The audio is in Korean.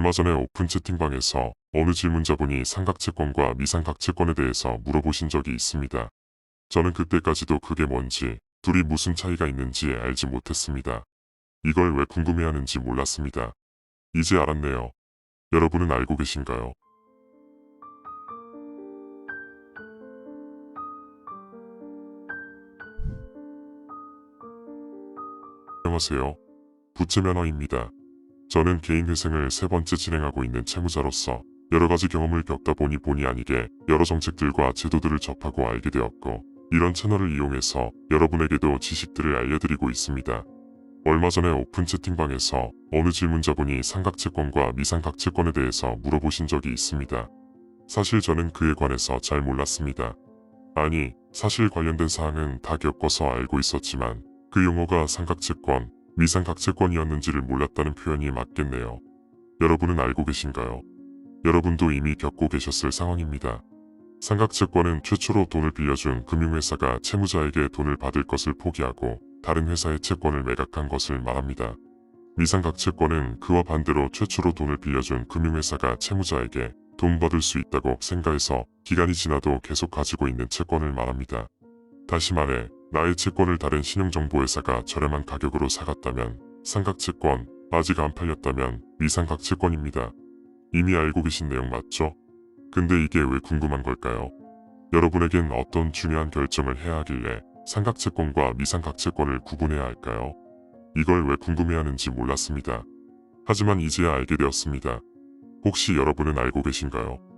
얼마 전에 오픈 채팅방에서 어느 질문자분이 삼각채권과 미삼각채권에 대해서 물어보신 적이 있습니다. 저는 그때까지도 그게 뭔지, 둘이 무슨 차이가 있는지 알지 못했습니다. 이걸 왜 궁금해하는지 몰랐습니다. 이제 알았네요. 여러분은 알고 계신가요? 안녕하세요. 부채면허입니다. 저는 개인 회생을 세 번째 진행하고 있는 채무자로서 여러 가지 경험을 겪다 보니 본의 아니게 여러 정책들과 제도들을 접하고 알게 되었고 이런 채널을 이용해서 여러분에게도 지식들을 알려드리고 있습니다. 얼마 전에 오픈 채팅방에서 어느 질문자분이 삼각채권과 미삼각채권에 대해서 물어보신 적이 있습니다. 사실 저는 그에 관해서 잘 몰랐습니다. 아니, 사실 관련된 사항은 다 겪어서 알고 있었지만 그 용어가 삼각채권, 미삼각채권이었는지를 몰랐다는 표현이 맞겠네요. 여러분은 알고 계신가요? 여러분도 이미 겪고 계셨을 상황입니다. 삼각채권은 최초로 돈을 빌려준 금융회사가 채무자에게 돈을 받을 것을 포기하고 다른 회사의 채권을 매각한 것을 말합니다. 미삼각채권은 그와 반대로 최초로 돈을 빌려준 금융회사가 채무자에게 돈 받을 수 있다고 생각해서 기간이 지나도 계속 가지고 있는 채권을 말합니다. 다시 말해 나의 채권을 다른 신용정보회사가 저렴한 가격으로 사갔다면 삼각채권, 아직 안 팔렸다면 미삼각채권입니다. 이미 알고 계신 내용 맞죠? 근데 이게 왜 궁금한 걸까요? 여러분에겐 어떤 중요한 결정을 해야 하길래 삼각채권과 미삼각채권을 구분해야 할까요? 이걸 왜 궁금해하는지 몰랐습니다. 하지만 이제야 알게 되었습니다. 혹시 여러분은 알고 계신가요?